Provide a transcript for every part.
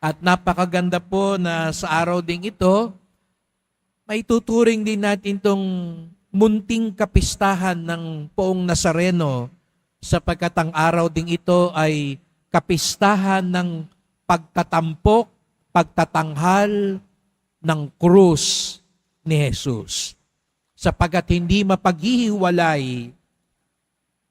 At napakaganda po na sa araw ding ito, may tuturing din natin itong munting kapistahan ng poong Nazareno sapagkat ang araw ding ito ay kapistahan ng pagtatampok, pagtatanghal ng krus ni Jesus. Sapagat hindi mapaghihiwalay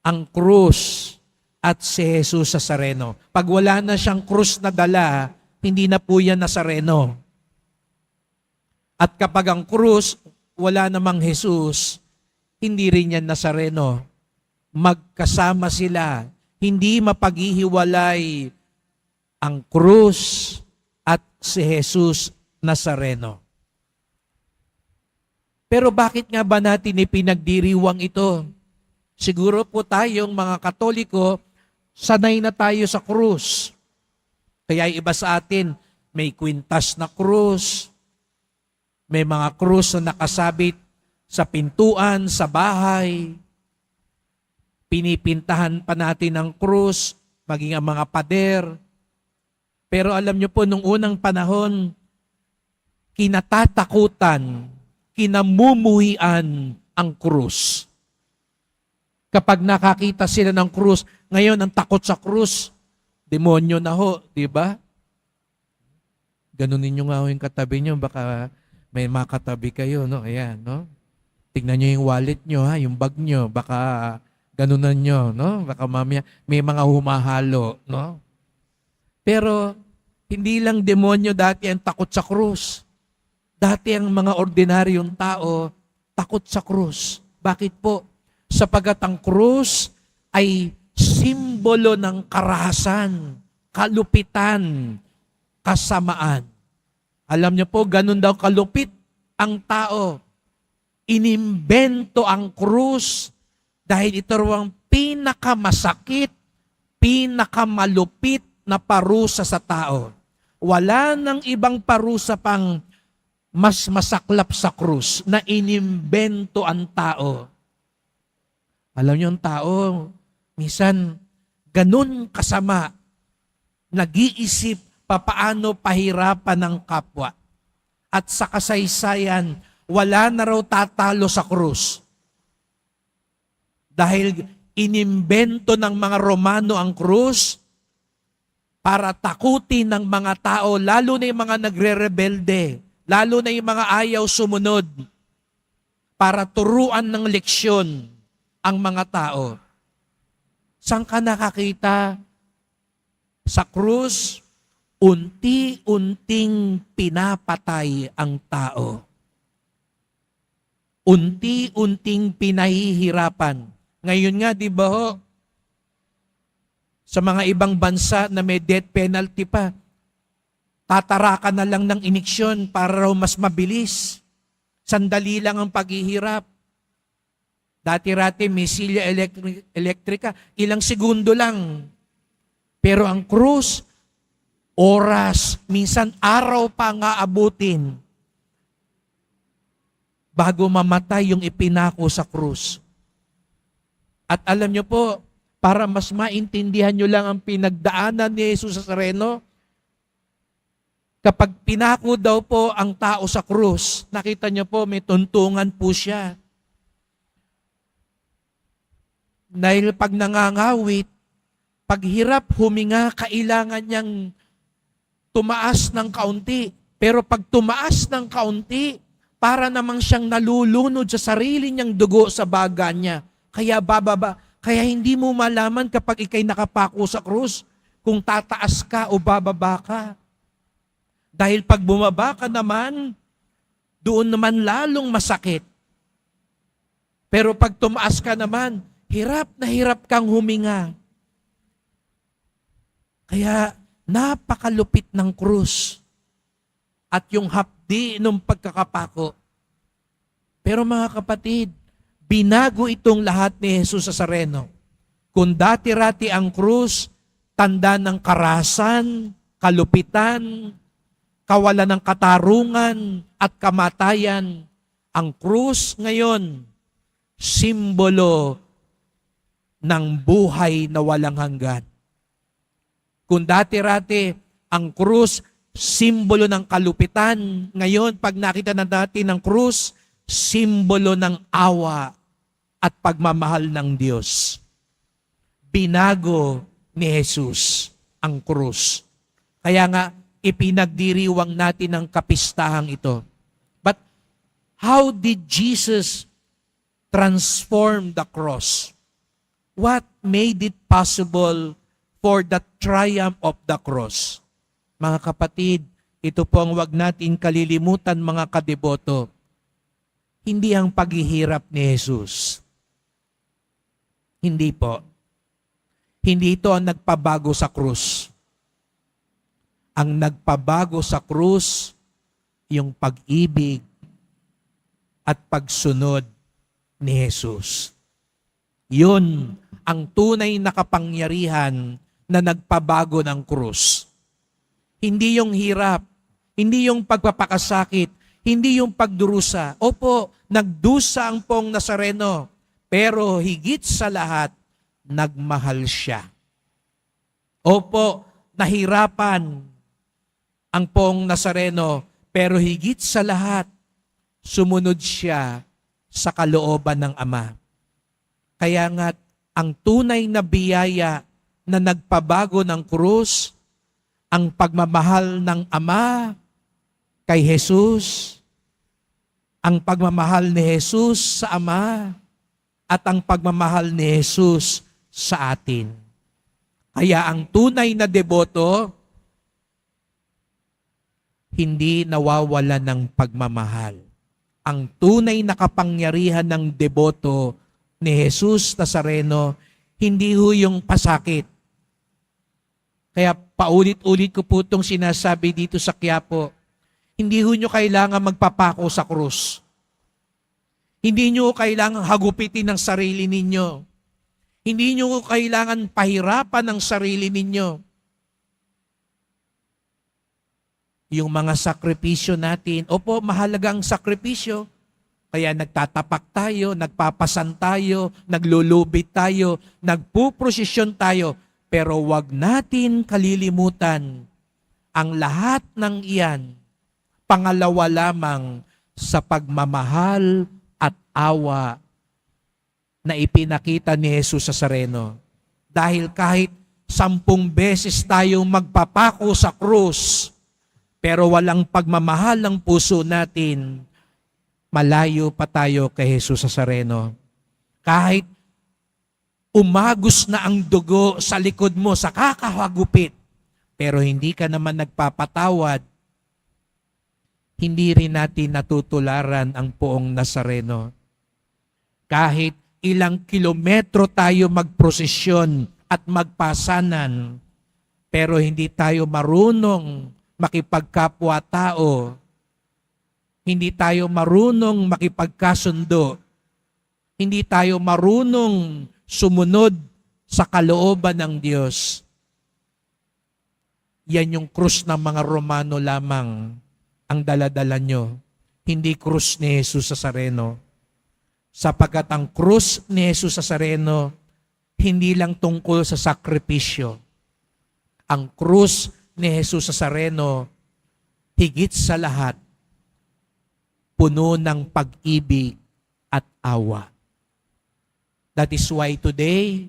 ang krus at si Jesus sa Sareno. Pag wala na siyang krus na dala, hindi na po yan Nazareno. At kapag ang krus, wala namang Jesus, hindi rin yan Nazareno. Magkasama sila. Hindi mapaghihiwalay ang krus at si Jesus Nazareno. Pero bakit nga ba natin ipinagdiriwang ito? Siguro po tayong mga Katoliko, sanay na tayo sa krus. Kaya iba sa atin, may kwintas na krus, may mga krus na nakasabit sa pintuan, sa bahay. Pinipintahan pa natin ang krus, maging ang mga pader. Pero alam nyo po, nung unang panahon, kinatatakutan, kinamumuhian ang krus. Kapag nakakita sila ng krus, ngayon ang takot sa krus, demonyo na ho, di ba? Ganunin nyo nga ho yung katabi nyo, baka may makatabi kayo, no? Ayan, no? Tignan nyo yung wallet nyo, ha? Yung bag nyo, baka ganunan nyo, no? Baka mamaya may mga humahalo, no? Pero hindi lang demonyo dati ang takot sa krus. Dati ang mga ordinaryong tao takot sa krus. Bakit po? Sapagat ang krus ay simbolo ng karahasan, kalupitan, kasamaan. Alam niyo po, ganun daw kalupit ang tao. Inimbento ang krus dahil ito ang pinakamasakit, pinakamalupit na parusa sa tao. Wala nang ibang parusa pang mas masaklap sa krus na inimbento ang tao. Alam niyo ang tao, minsan ganun kasama, nag-iisip papaano pahirapan ng kapwa. At sa kasaysayan, wala na raw tatalo sa krus. Dahil inimbento ng mga Romano ang krus para takutin ng mga tao, lalo na yung mga nagre-rebelde, lalo na yung mga ayaw sumunod, para turuan ng leksyon ang mga tao. Saan ka nakakita? Sa krus, unti-unting pinapatay ang tao. Unti-unting pinahihirapan. Ngayon nga, di ba ho, sa mga ibang bansa na may death penalty pa, tatarakan na lang ng iniksyon para raw mas mabilis. Sandali lang ang paghihirap. Dati-rati, misilya elektri- elektrika, ilang segundo lang. Pero ang krus, oras, minsan araw pa nga abutin bago mamatay yung ipinako sa krus. At alam nyo po, para mas maintindihan nyo lang ang pinagdaanan ni Jesus sa Sareno, kapag pinako daw po ang tao sa krus, nakita nyo po, may tuntungan po siya. Dahil pag nangangawit, pag hirap huminga, kailangan niyang tumaas ng kaunti. Pero pag tumaas ng kaunti, para namang siyang nalulunod sa sarili niyang dugo sa baga niya. Kaya bababa, kaya hindi mo malaman kapag ikay nakapako sa krus kung tataas ka o bababa ka. Dahil pag bumaba ka naman, doon naman lalong masakit. Pero pag tumaas ka naman, hirap na hirap kang huminga. Kaya napakalupit ng krus at yung hapdi ng pagkakapako. Pero mga kapatid, binago itong lahat ni Jesus sa Sareno. Kung dati-rati ang krus, tanda ng karasan, kalupitan, kawalan ng katarungan at kamatayan, ang krus ngayon, simbolo ng buhay na walang hanggan. Kung dati-rati ang krus simbolo ng kalupitan. Ngayon, pag nakita na natin ng krus, simbolo ng awa at pagmamahal ng Diyos. Binago ni Jesus ang krus. Kaya nga, ipinagdiriwang natin ang kapistahang ito. But how did Jesus transform the cross? What made it possible for the triumph of the cross? Mga kapatid, ito po ang wag natin kalilimutan mga kadeboto. Hindi ang paghihirap ni Jesus. Hindi po. Hindi ito ang nagpabago sa krus. Ang nagpabago sa krus, yung pag-ibig at pagsunod ni Jesus. Yun ang tunay na kapangyarihan na nagpabago ng krus. Hindi yung hirap, hindi yung pagpapakasakit, hindi yung pagdurusa. Opo, nagdusa ang pong Nazareno, pero higit sa lahat, nagmahal siya. Opo, nahirapan ang pong Nazareno, pero higit sa lahat, sumunod siya sa kalooban ng Ama. Kaya nga, ang tunay na biyaya na nagpabago ng krus, ang pagmamahal ng Ama kay Jesus, ang pagmamahal ni Jesus sa Ama, at ang pagmamahal ni Jesus sa atin. Kaya ang tunay na deboto, hindi nawawala ng pagmamahal. Ang tunay na kapangyarihan ng deboto ni Jesus Nazareno, hindi ho yung pasakit. Kaya paulit-ulit ko po itong sinasabi dito sa Quiapo, hindi ho nyo kailangan magpapako sa krus. Hindi nyo kailangan hagupitin ng sarili ninyo. Hindi nyo kailangan pahirapan ng sarili ninyo. Yung mga sakripisyo natin, opo, mahalaga ang sakripisyo. Kaya nagtatapak tayo, nagpapasan tayo, naglulubit tayo, nagpuprosesyon tayo. Pero wag natin kalilimutan ang lahat ng iyan, pangalawa lamang sa pagmamahal at awa na ipinakita ni Jesus sa Sareno. Dahil kahit sampung beses tayong magpapako sa krus, pero walang pagmamahal ng puso natin, malayo pa tayo kay Jesus sa Sareno. Kahit umagos na ang dugo sa likod mo sa kakahagupit, pero hindi ka naman nagpapatawad, hindi rin natin natutularan ang poong Nazareno. Kahit ilang kilometro tayo magprosesyon at magpasanan, pero hindi tayo marunong makipagkapwa-tao, hindi tayo marunong makipagkasundo, hindi tayo marunong sumunod sa kalooban ng Diyos. Yan yung krus ng mga Romano lamang ang daladala nyo. Hindi krus ni Jesus sa Sareno. Sapagkat ang krus ni Jesus sa Sareno, hindi lang tungkol sa sakripisyo. Ang krus ni Jesus sa Sareno, higit sa lahat, puno ng pag-ibig at awa. That is why today,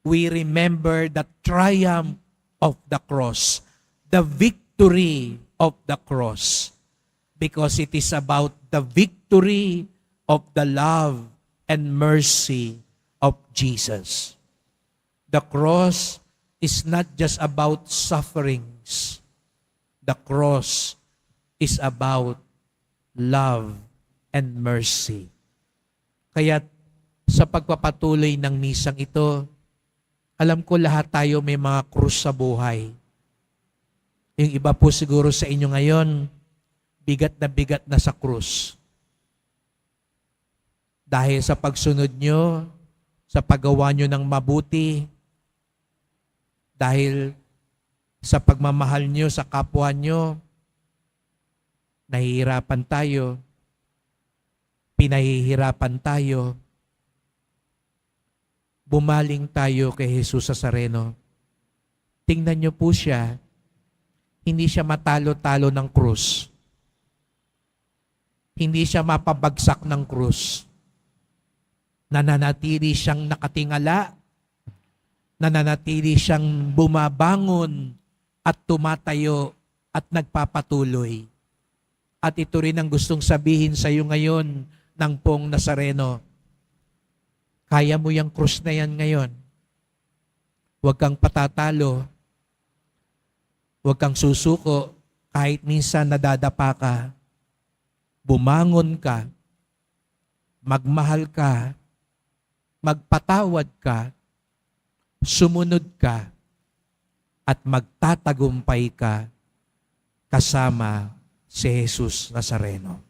we remember the triumph of the cross, the victory of the cross, because it is about the victory of the love and mercy of Jesus. The cross is not just about sufferings. The cross is about love and mercy. Kaya sa pagpapatuloy ng misang ito, alam ko lahat tayo may mga krus sa buhay. Yung iba po siguro sa inyo ngayon, bigat na bigat na sa krus. Dahil sa pagsunod nyo, sa paggawa nyo ng mabuti, dahil sa pagmamahal nyo sa kapwa nyo, nahihirapan tayo, pinahihirapan tayo, bumaling tayo kay Jesus sa Sareno. Tingnan nyo po siya, hindi siya matalo-talo ng krus. Hindi siya mapabagsak ng krus. Nananatili siyang nakatingala, nananatili siyang bumabangon at tumatayo at nagpapatuloy. At ito rin ang gustong sabihin sa iyo ngayon ng pong Nazareno. Kaya mo yung krus na yan ngayon. Huwag kang patatalo. Huwag kang susuko kahit minsan nadadapa ka. Bumangon ka. Magmahal ka. Magpatawad ka. Sumunod ka. At magtatagumpay ka kasama si Jesus Nazareno.